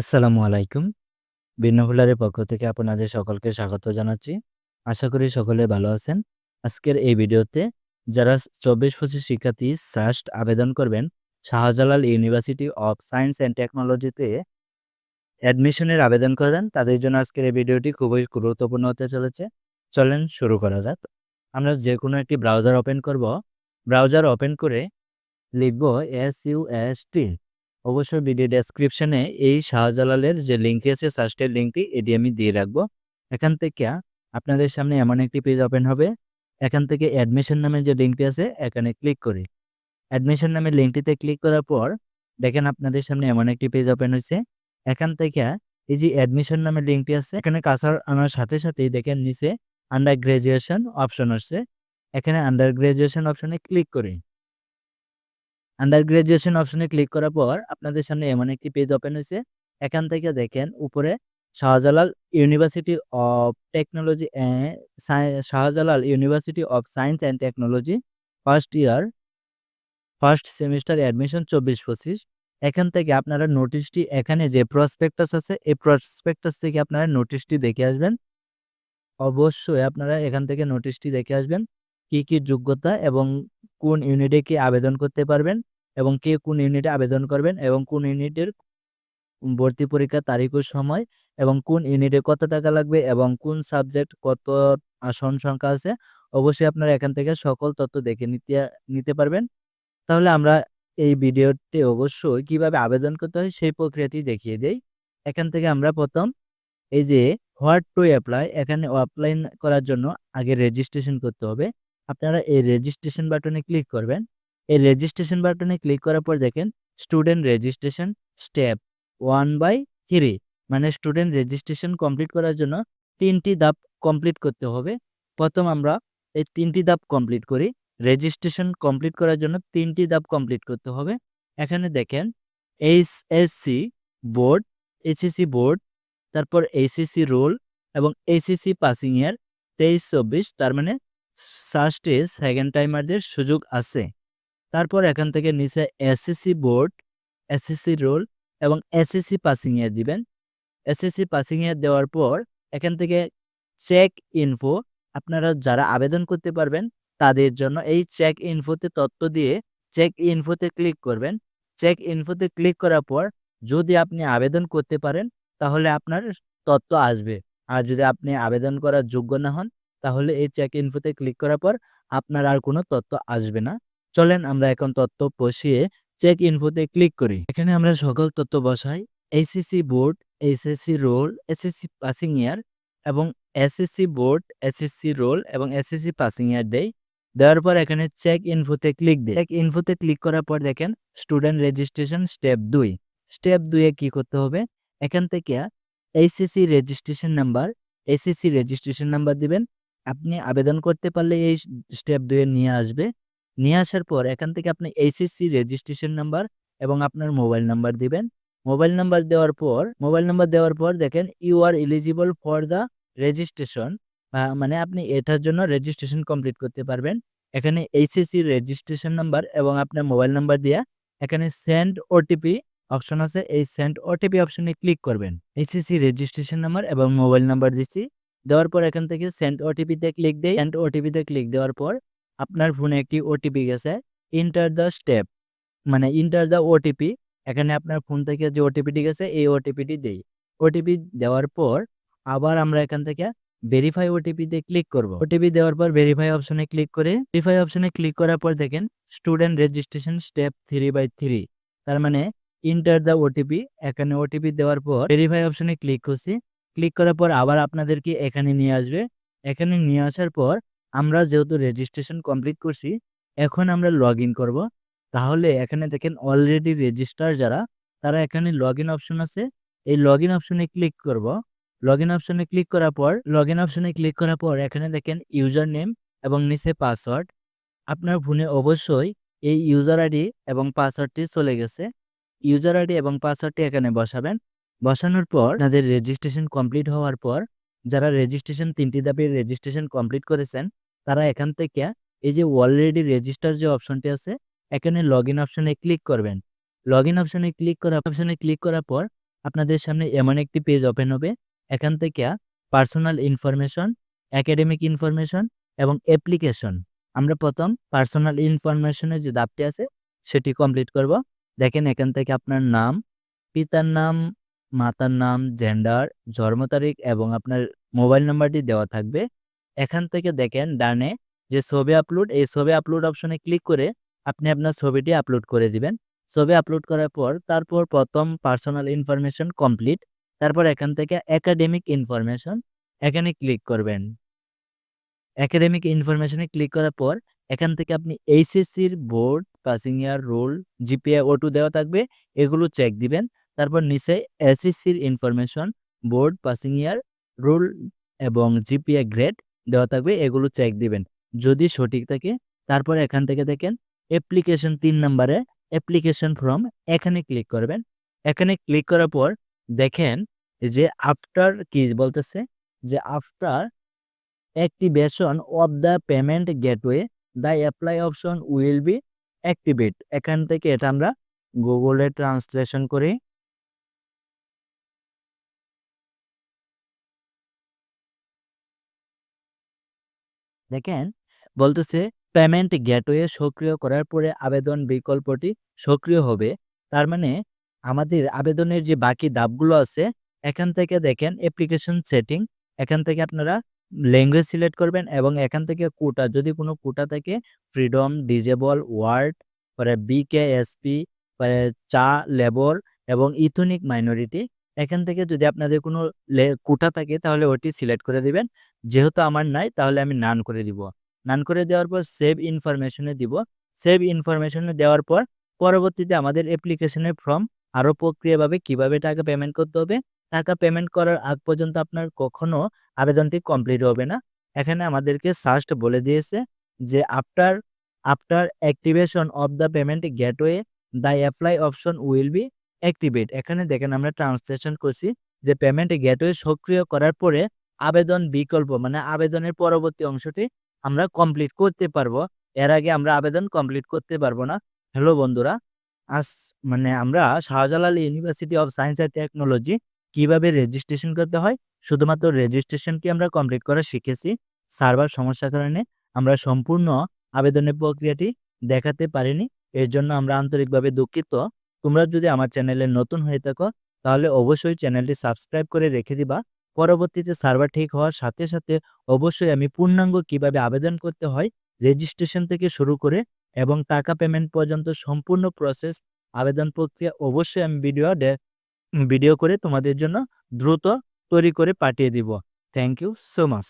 আসসালামু আলাইকুম। বিন্নহুলারের পক্ষ থেকে আপনাদের সকলকে স্বাগত জানাচ্ছি। আশা করি সকলে ভালো আছেন। আজকের এই ভিডিওতে যারা ২৪-২৫ শিক্ষার্থী সাস্ট আবেদন করবেন, Shahjalal university of science and টেকনোলজিতে অ্যাডমিশনের আবেদন করেন, তাদের জন্য আজকের এই ভিডিওটি খুবই গুরুত্বপূর্ণ হতে চলেছে। চলেন শুরু করা যাক। আমরা যেকোনো একটি ব্রাউজার ওপেন করব। ব্রাউজার ওপেন করে লিখব এসইউএসটি অবশ্যই ভিডিও ডেসক্রিপশনে এই শাহজালালের যে লিঙ্কটি আছে সার্চের লিঙ্কটি এটি আমি দিয়ে রাখব। এখান থেকে আপনাদের সামনে এমন একটি পেজ ওপেন হবে। এখান থেকে অ্যাডমিশন নামে যে লিঙ্কটি আছে, এখানে ক্লিক করি। অ্যাডমিশন নামের লিঙ্কটিতে ক্লিক করার পর, দেখেন আপনাদের সামনে এমন একটি পেজ ওপেন হয়েছে। এখান থেকে এই যে অ্যাডমিশন নামের লিঙ্কটি আছে, এখানে কাছার আনার সাথে সাথেই দেখেন নিচে আন্ডার গ্রাজুয়েশন অপশন আসছে। এখানে আন্ডার গ্রাজুয়েশন অপশনে ক্লিক করি। আন্ডার গ্রাজুয়েশন অপশনে ক্লিক করার পর আপনাদের সামনে এমন একটি পেজ ওপেন হয়েছে। এখান থেকে দেখেন উপরে Shahjalal university of technology Shahjalal university of science and technology first year first semester admission চব্বিশ পঁচিশ। এখান থেকে আপনারা নোটিশটি এখানে যে প্রসপেক্টাস আছে, এই প্রসপেক্টাস থেকে আপনারা নোটিশটি দেখে আসবেন। অবশ্যই আপনারা এখান থেকে নোটিশটি দেখে আসবেন। কি কি যোগ্যতা এবং কোন ইউনিটে কি আবেদন করতে পারবেন। এবং কে কোন ইউনিটে আবেদন করবেন এবং কোন ইউনিটের ভর্তি পরীক্ষার তারিখ ও সময় এবং কোন ইউনিটে কত টাকা লাগবে এবং কোন সাবজেক্ট কত আসন সংখ্যা আছে, অবশ্যই আপনারা এখান থেকে সকল তথ্য দেখে নিতে নিতে পারবেন। তাহলে আমরা এই ভিডিওতে অবশ্যই কীভাবে আবেদন করতে হয় সেই প্রক্রিয়াটি দেখিয়ে দেই। এখান থেকে আমরা প্রথম এই যে হোয়াট টু অ্যাপ্লাই এখানে অ্যাপ্লাই করার জন্য আগে রেজিস্ট্রেশন করতে হবে। আপনারা এই রেজিস্ট্রেশন বাটনে ক্লিক করবেন। এই রেজিস্ট্রেশন বাটনে ক্লিক করার পর দেখেন student registration step one by three মানে স্টুডেন্ট রেজিস্ট্রেশন কমপ্লিট করার জন্য তিনটি ধাপ কমপ্লিট করতে হবে। প্রথম আমরা এই তিনটি ধাপ কমপ্লিট করি রেজিস্ট্রেশন কমপ্লিট করার জন্য তিনটি ধাপ কমপ্লিট করতে হবে। এখানে দেখেন H S C board HSC board তারপর এইচএসসি রোল এবং এইচএসসি পাসিং ইয়ার তেইশ চব্বিশ, তার মানে সাস্টে সেকেন্ড টাইমারদের সুযোগ আছে। তারপর এখান থেকে নিচে এসএসসি বোর্ড এসএসসি রোল এবং এসএসসি পাসিং ইয়ার দিবেন। এসএসসি পাসিং ইয়ার দেওয়ার পর এখান থেকে চেক ইনফো আপনারা যারা আবেদন করতে পারবেন তাদের জন্য এই চেক ইনফোতে তথ্য দিয়ে চেক ইনফোতে ক্লিক করবেন। চেক ইনফোতে ক্লিক করার পর যদি আপনি আবেদন করতে পারেন তাহলে আপনার তথ্য আসবে। আর যদি আপনি আবেদন করার যোগ্য না হন তাহলে এই চেক ইনফোতে ক্লিক করার পর আপনার আর কোনো তথ্য আসবে না। চলেন আমরা এখন তথ্য বসিয়ে চেক ইনফোতে ক্লিক করি। এখানে আমরা সকল তথ্য বসাই। HSC board HSC roll SSC passing year এবং এসএসসি বোর্ড এসএসসি রোল এবং এসএসসি পাসিং ইয়ার দেয় দেওয়ার পর এখানে চেক ইনফোতে ক্লিক দেয় চেক ইনফোতে ক্লিক করার পর দেখেন স্টুডেন্ট রেজিস্ট্রেশন স্টেপ দুই। স্টেপ দুইয়ে কি করতে হবে? এখান থেকে HSC registration number SSC registration number দিবেন। আপনি আবেদন করতে পারলে এই স্টেপ দুয়ে নিয়ে আসবে। নিয়ে আসার পর এখান থেকে আপনি এইচএসসি রেজিস্ট্রেশন নাম্বার এবং আপনার মোবাইল নাম্বার দিবেন। মোবাইল নাম্বার দেওয়ার পর মোবাইল নাম্বার দেওয়ার পর দেখেন you are eligible for the registration মানে আপনি এটার জন্য রেজিস্ট্রেশন কমপ্লিট করতে পারবেন। এখানে এইচএসসি রেজিস্ট্রেশন নাম্বার এবং আপনার মোবাইল নাম্বার দিয়ে এখানে সেন্ড ওটিপি অপশন আছে। এই সেন্ড ওটিপি অপশনে ক্লিক করবেন। এইচএসসি রেজিস্ট্রেশন নাম্বার এবং মোবাইল নাম্বার দিচ্ছি। দেওয়ার পর এখান থেকে সেন্ড ওটিপিতে ক্লিক দেই সেন্ড ওটিপিতে ক্লিক দেওয়ার পর আপনার ফোনে একটি ওটিপি গেছে ইন্টার দ্য স্টেপ মানে ইন্টার দ্য ওটিপি এখানে আপনার ফোন থেকে যে ওটিপিটি গেছে, এই ওটিপিটি দেই। ওটিপি দেওয়ার পর আবার আমরা এখান থেকে ভেরিফাই ওটিপিতে ক্লিক করব। ওটিপি দেওয়ার পর ভেরিফাই অপশনে ক্লিক করে ভেরিফাই অপশনে ক্লিক করার পর দেখেন student registration step three by three তার মানে ইন্টার দ্য ওটিপি এখানে ওটিপি দেওয়ার পর ভেরিফাই অপশনে ক্লিক করছি। ক্লিক করার পর আবার আপনাদেরকে এখানে নিয়ে আসবে। এখানে নিয়ে আসার পর আমরা যেহেতু রেজিস্ট্রেশন কমপ্লিট করছি, এখন আমরা লগ ইন করব। তাহলে এখানে দেখেন অলরেডি রেজিস্টার যারা, তারা এখানে লগ ইন অপশন আছে। এই লগ ইন অপশনে ক্লিক করব। লগ ইন অপশনে ক্লিক করার পর লগ ইন অপশনে ক্লিক করার পর এখানে দেখেন ইউজার নেম এবং নিচে পাসওয়ার্ড আপনার ফোনে অবশ্যই এই ইউজার আইডি এবং পাসওয়ার্ডটি চলে গেছে। ইউজার আইডি এবং পাসওয়ার্ডটি এখানে বসাবেন। বসানোর পর তাদের রেজিস্ট্রেশন কমপ্লিট হওয়ার পর যারা রেজিস্ট্রেশন তিনটি ধাপে রেজিস্ট্রেশন কমপ্লিট করেছেন, তারা এখান থেকে এই যে অলরেডি রেজিস্টার যে অপশনটি আছে, এখানে লগ ইন অপশনে ক্লিক করবেন। লগ ইন অপশনে ক্লিক করা অপশনে ক্লিক করার পর আপনাদের সামনে এমন একটি পেজ ওপেন হবে। এখান থেকে পার্সোনাল ইনফরমেশন একাডেমিক ইনফরমেশন এবং অ্যাপ্লিকেশন আমরা প্রথম পার্সোনাল ইনফরমেশনের যে দাবটি আছে, সেটি কমপ্লিট করব। দেখেন এখান থেকে আপনার নাম, পিতার নাম মাতার নাম জেন্ডার জন্ম তারিখ এবং আপনার মোবাইল নাম্বারটি দেওয়া থাকবে। এখান থেকে দেখেন ডানে যে ছবি আপলোড এই ছবি আপলোড অপশনে ক্লিক করে আপনি আপনার ছবিটি আপলোড করে দিবেন। ছবি আপলোড করার পর তারপর প্রথম পার্সোনাল ইনফরমেশন কমপ্লিট তারপর এখান থেকে একাডেমিক ইনফরমেশন এখানে ক্লিক করবেন। একাডেমিক ইনফরমেশনে ক্লিক করার পর এখান থেকে আপনি এইচএসসির board passing year roll GPA ওটু দেওয়া থাকবে, এগুলো চেক দিবেন। তারপর নিচে এসএসসির information board passing year roll এবং জিপিএ গ্রেড দেওয়া থাকবে, এগুলো চেক দিবেন। যদি সঠিক থাকে, তারপর এখান থেকে দেখেন অ্যাপ্লিকেশন তিন নম্বরে অ্যাপ্লিকেশন ফর্ম এখানে ক্লিক করবেন। এখানে ক্লিক করার পর দেখেন যে আফটার কি বলতেছে? যে after activation of the payment gateway the apply option will be activate এখান থেকে এটা আমরা গুগলে ট্রান্সলেশন করি। দেখেন, বলতেছে পেমেন্ট গেটওয়ে সক্রিয় করার পরে আবেদন বিকল্পটি সক্রিয় হবে। তার মানে আমাদের আবেদনের যে বাকি ধাপগুলো আছে, এখান থেকে দেখেন অ্যাপ্লিকেশন সেটিং এখান থেকে আপনারা ল্যাঙ্গুয়েজ সিলেক্ট করবেন এবং এখান থেকে কোটা, যদি কোনো কোটা থাকে ফ্রিডম ডিজেবল ওয়ার্ড পরে বিকেএসপি পরে চা লেবর এবং ইথনিক মাইনরিটি এখান থেকে যদি আপনাদের কোনো কোটা থাকে তাহলে ওটি সিলেক্ট করে দিবেন। যেহেতু আমার নাই, তাহলে আমি নান করে দিব। নান করে দেওয়ার পর সেভ ইনফরমেশনে দিব। সেভ ইনফরমেশনে দেওয়ার পর পরবর্তীতে আমাদের অ্যাপ্লিকেশনের ফর্ম আরও প্রক্রিয়াভাবে কীভাবে টাকা পেমেন্ট করতে হবে, টাকা পেমেন্ট করার আগ পর্যন্ত আপনার কখনো আবেদনটি কমপ্লিট হবে না। এখানে আমাদেরকে সাস্ট বলে দিয়েছে যে after after activation of the payment gateway the apply option will be activate এখানে দেখেন আমরা ট্রান্সলেশন করছি যে পেমেন্ট গেটওয়ে সক্রিয় করার পরে আবেদন বিকল্প মানে আবেদনের পরবর্তী অংশটি আমরা কমপ্লিট করতে পারব। এর আগে আমরা আবেদন কমপ্লিট করতে পারব না। হ্যালো বন্ধুরা, আজ মানে আমরা Shahjalal university of science and technology কীভাবে রেজিস্ট্রেশন করতে হয়, শুধুমাত্র রেজিস্ট্রেশনটি আমরা কমপ্লিট করা শিখেছি, সার্ভার সমস্যার কারণে আমরা সম্পূর্ণ আবেদনের প্রক্রিয়াটি দেখাতে পারিনি। এর জন্য আমরা আন্তরিকভাবে দুঃখিত। তোমরা যদি আমার চ্যানেলে নতুন হয়ে থাকো, তাহলে অবশ্যই চ্যানেলটি সাবস্ক্রাইব করে রেখে দিবা। পরবর্তীতে সার্ভার ঠিক হওয়ার সাথে সাথে অবশ্যই আমি পূর্ণাঙ্গ কীভাবে আবেদন করতে হয়, রেজিস্ট্রেশন থেকে শুরু করে এবং টাকা পেমেন্ট পর্যন্ত সম্পূর্ণ প্রসেস আবেদন প্রক্রিয়া অবশ্যই আমি ভিডিও ভিডিও করে তোমাদের জন্য দ্রুত তৈরি করে পাঠিয়ে দিব। Thank you so much.